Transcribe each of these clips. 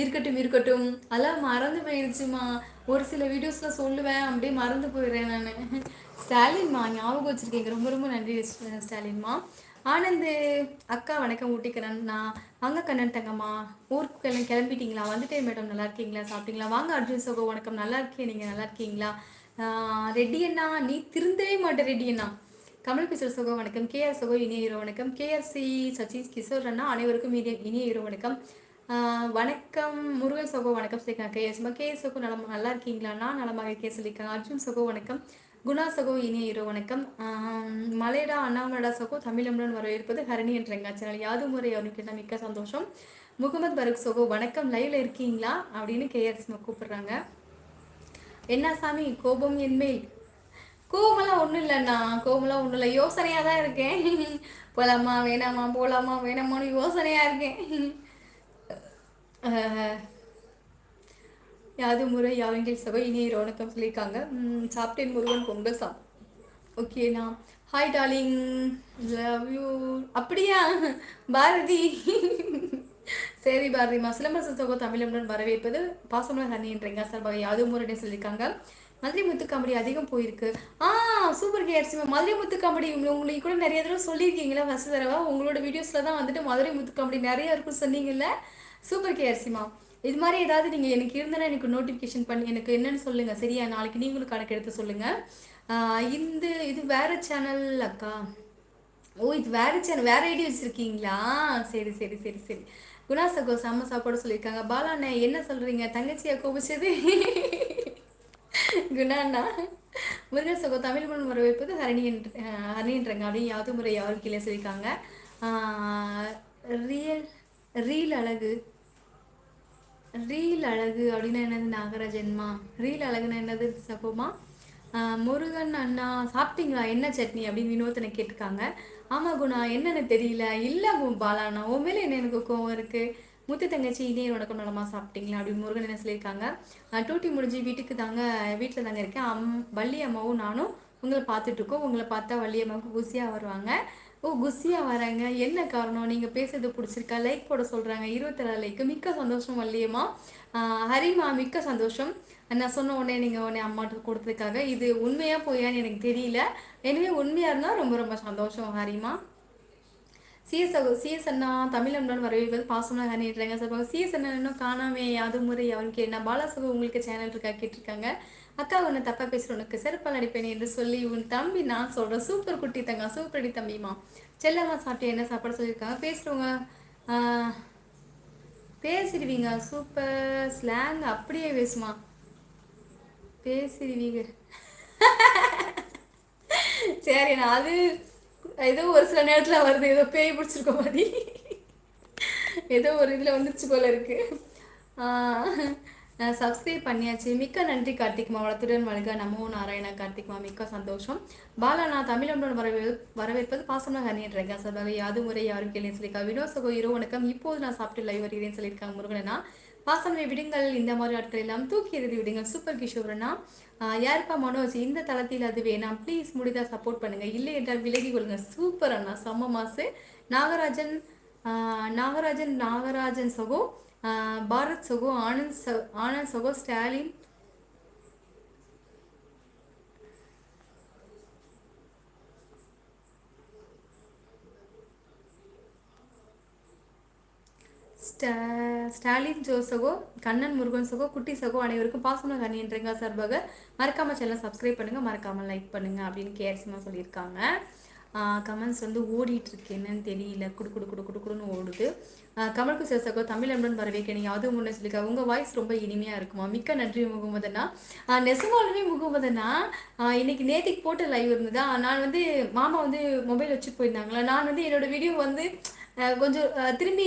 இருக்கட்டும் இருக்கட்டும். அதெல்லாம் மறந்து போயிடுச்சுமா ஒரு சில வீடியோஸில் சொல்லுவேன் அப்படியே மறந்து போயிடுறேன் நான். ஸ்டாலின்மா ஞாபகம் வச்சுருக்கீங்க ரொம்ப ரொம்ப நன்றி ஸ்டாலின்மா. ஆனந்து அக்கா வணக்கம் ஊட்டிக்கிறேன் நான் வாங்க கண்ணன் தங்கம்மா. ஊருக்கு கிளம்பி கிளம்பிட்டீங்களா? வந்துட்டேன் மேடம். நல்லா இருக்கீங்களா? சாப்பிட்டீங்களா? வாங்க அர்ஜுன் சோகோ வணக்கம். நல்லா இருக்கேன் நீங்கள் நல்லா இருக்கீங்களா? ரெட்டி அண்ணா நீ திருந்தவே மாட்டேன் ரெட்டி அண்ணா. கமல் கிஷோர் சுகோ வணக்கம். கேஆர் சுகோ இனிய ஹீரோ வணக்கம். கேஆர்சி சச்சின் கிஷோர் அண்ணா அனைவருக்கும் இனிய இனிய ஹீரோ வணக்கம். வணக்கம் முருகன் சகோ வணக்கம் சொல்லியிருக்காங்க கேஎஸ் கே சகோ நலம் நல்லா இருக்கீங்களாண்ணா நலமாக இருக்கே சொல்லியிருக்காங்க அர்ஜுன் சகோ வணக்கம். குணா சகோ இனிய ஹீரோ வணக்கம். மலையடா மலைடா அண்ணாமலடா சகோ தமிழமுடன் வரவேற்பது ஹரணி என்ற சேனல். யாது முறை அவனுக்கு மிக்க சந்தோஷம். முகமது பருக் சகோ வணக்கம். லைவ்ல இருக்கீங்களா? அப்படின்னு கேஆர்சி கூப்பிடுறாங்க. என்ன சாமி கோபம் என்மேல் கோபம்லாம் ஒன்றும் இல்லைண்ணா. கோபம்லாம் ஒன்றும் இல்லை. யோசனையாக தான் இருக்கேன். போலாமா வேணாமா போலாமா வேணாமான்னு யோசனையாக இருக்கேன். யாது முறை யாவெங்கில் சபை இனி வணக்கம் சொல்லியிருக்காங்க. சாப்பிட்டேன் முருகன் பொங்கல் சாப். ஓகேண்ணா ஹாய் டார்லிங் லவ் யூ அப்படியா? பாரதி. சரி பாரதிமா சிலம்பரசன் சகோ தமிழமுடன் வரவேற்பது பாசமலர் ஹனி சார் சார் யாது முறைன்னு சொல்லியிருக்காங்க. மதுரை முத்து காமெடி அதிகம் போயிருக்கு. ஆ சூப்பர் கேர்சி மதுரை முத்து காமெடி உங்களுக்கு கூட நிறைய தடவை சொல்லியிருக்கீங்களா ஃபஸ்ட் தடவை. உங்களோட வீடியோஸில் தான் வந்துட்டு மதுரை முத்து காமெடி நிறைய இருக்கும் சொன்னீங்கல்ல. சூப்பர் கேர்சிமா இது மாதிரி ஏதாவது நீங்கள் எனக்கு இருந்தனா எனக்கு நோட்டிஃபிகேஷன் பண்ணி எனக்கு என்னென்னு சொல்லுங்கள் சரியா? நாளைக்கு நீங்களும் கணக்கு எடுத்து சொல்லுங்கள் இந்த இது வேறு சேனல் அக்கா. ஓ இது வேறு சேனல் வேறு ஐடி வச்சுருக்கீங்களா சரி சரி சரி சரி. குணா சகோ செம்ம சாப்பாடு சொல்லியிருக்காங்க. பாலாண்ணே என்ன சொல்கிறீங்க தங்கச்சியை கோபிச்சது? குணாண்ணா முருகன் சகோ தமிழ் மொழி வரவேற்பது ஹரணி என்று ஹரணின்றங்க அப்படின்னு யாது முறை யாரும் கீழே சொல்லியிருக்காங்க. ரியல் ரீல் அழகு. ரீல் அழகு அப்படின்னா என்னது நாகராஜன்மா? ரீல் அழகுன்னா என்னது சகோமா? முருகன் அண்ணா சாப்பிட்டீங்களா? என்ன சட்னி அப்படின்னு வினோத்தனை கேட்டிருக்காங்க. ஆமாம் குணா என்னென்னு தெரியல. இல்லை பாலாண்ணா உன் மேலே என்ன எனக்கு கோவம் இருக்குது முத்து தங்கச்சி இதே உனக்கு நலமா சாப்பிட்டீங்களா? அப்படின்னு முருகன் என்ன சொல்லியிருக்காங்க. டூட்டி முடிஞ்சு வீட்டுக்கு தாங்க வீட்டில் தாங்க இருக்கேன். அம் வள்ளி அம்மாவும் நானும் உங்களை பார்த்துட்ருக்கோம் உங்களை பார்த்தா வள்ளி அம்மாவுக்கு ஊசியாக வருவாங்க. ஓ குசியாக வராங்க என்ன காரணம்? நீங்கள் பேசுறது பிடிச்சிருக்கா? லைக் போட சொல்கிறாங்க இருபத்தேழு லைக்கு மிக்க சந்தோஷம் வல்லியம்மா ஹரிமா மிக்க சந்தோஷம். நான் சொன்ன உடனே நீங்கள் உடனே அம்மாட்ட கொடுத்ததுக்காக. இது உண்மையாக போயான்னு எனக்கு தெரியல. எனவே உண்மையாக இருந்தால் ரொம்ப ரொம்ப சந்தோஷம் ஹரிமா. சிஎஸ் சிஎஸ் அண்ணா தமிழ் அண்ணன் வரவேற்பது பாசமாக கண்ணிட்டுறாங்க சார் சிஎஸ் அண்ணன் இன்னும் காணாமே அது முறை அவன் கே நான் பாலாசகு உங்களுக்கு சேனல் இருக்கா கேட்டிருக்காங்க. அக்கா உன்னை தப்பாக பேசுகிற உனக்கு செருப்பால் அடிப்பேன் என்று சொல்லி உன் தம்பி நான் சொல்கிறேன் சூப்பர் குட்டி தங்க சூப்பர் அடி தம்பிமா செல்லம்மா சாப்பிட்டு என்ன சாப்பாடு சொல்லியிருக்காங்க? பேசுகிறவங்க பேசிடுவீங்க. சூப்பர் ஸ்லாங் அப்படியே பேசுமா. பேசிடுவீங்க. சரி நான் அது ஏதோ ஒரு சில நேரத்தில் வருது. ஏதோ பேய் பிடிச்சிருக்க மாதிரி. ஏதோ ஒரு இதில் வந்துருச்சு போல இருக்கு. சப்ஸ்கிரைப் பண்ணியாச்சு. மிக்க நன்றி கார்த்திக் மாவளத்துடன் வழங்க நமோ நாராயணா கார்த்திக்மா மிக்க சந்தோஷம். பாலா நான் தமிழனுடன் வரவே வரவேற்பது பாசமாக கண்ணியன்றேங்க சார் யாது முறை யாரும் கேள்வி சொல்லியிருக்கா. வினோசகோ இரவு வணக்கம். இப்போது நான் சாப்பிட்டு லைவ் வருகிறேன்னு சொல்லியிருக்காங்க முருகனா வாசனை விடுங்கள் இந்த மாதிரி ஆட்கள் எல்லாம் தூக்கி எறிந்து விடுங்கள். சூப்பர் கிஷோர்னா யாருப்பா மனோஜ்? இந்த தளத்தில் அது வேணாம். ப்ளீஸ் முடிதா சப்போர்ட் பண்ணுங்கள் இல்லை என்றால் விலகி கொள்ளுங்க. சூப்பர் அண்ணா செம்ம மாசு. நாகராஜன் நாகராஜன் நாகராஜன் சகோ பாரத் சகோ ஆனந்த் ச ஆனந்த் சகோ ஸ்டாலின் ஸ்டா- ஸ்டாலின் ஜோ சகோ கண்ணன் முருகன் சகோ குட்டி சகோ அனைவருக்கும் பாசமல கண்ணி சார்பாக மறக்காமல் சேனல் சப்ஸ்கிரைப் பண்ணுங்கள் மறக்காமல் லைக் பண்ணுங்க அப்படின்னு கேர்சிமா சொல்லியிருக்காங்க. கமெண்ட்ஸ் வந்து ஓடிட்டு இருக்கு என்னன்னு தெரியல. குடு குடு குடு குடு குடுன்னு ஓடுது. ஆஹ் கமல் குசேர் சகோ தமிழ் அன்பன் வரவேற்க நீங்கள் அதுவும் முன்னே சொல்லியிருக்கா உங்கள் வாய்ஸ் ரொம்ப இனிமையாக இருக்குமா? மிக்க நன்றி முகமதனா. நெசமாலுமே முகமதனா. இன்னைக்கு நேத்திக்கு போட்ட லைவ் இருந்ததா? நான் வந்து மாமா வந்து மொபைல் வச்சுட்டு போயிருந்தாங்களா? நான் வந்து என்னோட வீடியோ வந்து கொஞ்சம் திரும்பி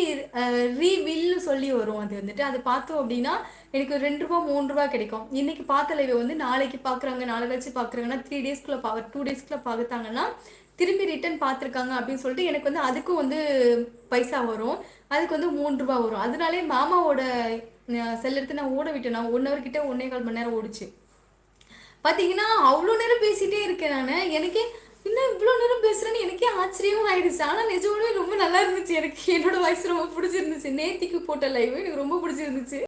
ரீவில்னு சொல்லி வரும் அது வந்துட்டு. அது பார்த்தோம் அப்படின்னா எனக்கு ரெண்டு ரூபா மூணு ரூபா கிடைக்கும். இன்னைக்கு பார்த்த லைவை வந்து நாளைக்கு பார்க்குறாங்க நாளை கழிச்சு பார்க்குறாங்கன்னா த்ரீ டேஸ்க்குள்ளே பா டூ டேஸ்க்குள்ளே பார்த்தாங்கன்னா திரும்பி ரிட்டர்ன் பார்த்துருக்காங்க அப்படின்னு சொல்லிட்டு எனக்கு வந்து அதுக்கும் வந்து பைசா வரும். அதுக்கு வந்து மூணு ரூபா வரும். அதனாலே மாமாவோட செல் எடுத்து நான் ஓட விட்டேன். நான் ஒன் ஹவர் கிட்ட ஒன்னே கால் மணி நேரம் ஓடிச்சு. பார்த்தீங்கன்னா அவ்வளோ நேரம் பேசிகிட்டே இருக்கேன் நான். எனக்கே என்ன இவ்வளோ நேரம் பேசுகிறேன்னு எனக்கே ஆச்சரியமா ஆயிடுச்சு. ஆனால் நிஜமாலுமே ரொம்ப நல்லா இருந்துச்சு. எனக்கு என்னோட வாய்ஸ் ரொம்ப பிடிச்சிருந்துச்சு. நேத்திக்கு போட்ட லைவ் எனக்கு ரொம்ப பிடிச்சிருந்துச்சு.